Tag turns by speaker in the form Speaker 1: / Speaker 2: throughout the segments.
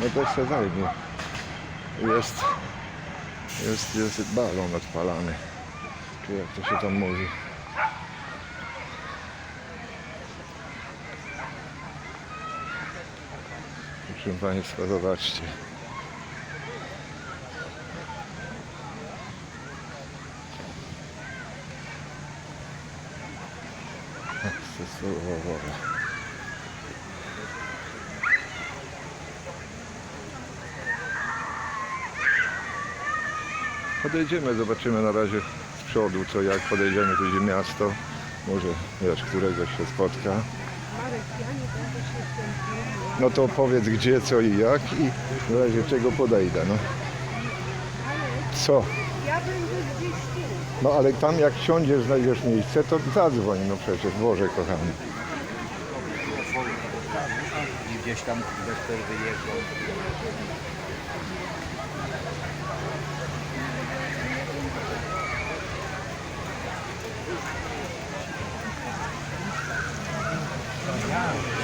Speaker 1: No to się zajmie. Jest, jest, jest balon odpalany. Czy jak to się tam mówi. Proszę Państwa, zobaczcie. Stosowowa. Podejdziemy, zobaczymy na razie z przodu, co jak podejdziemy, tu gdzie miasto. Może wiesz, któregoś się spotka. No to powiedz gdzie, co i jak i w razie czego podejdę, no. Co?
Speaker 2: Ja będę gdzieś tu.
Speaker 1: No ale tam jak siądziesz, znajdziesz miejsce, to zadzwoń, no przecież, Boże kochany.
Speaker 3: I gdzieś tam bez przerwy
Speaker 2: Grazie.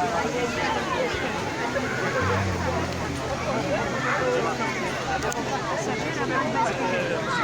Speaker 2: Thank you.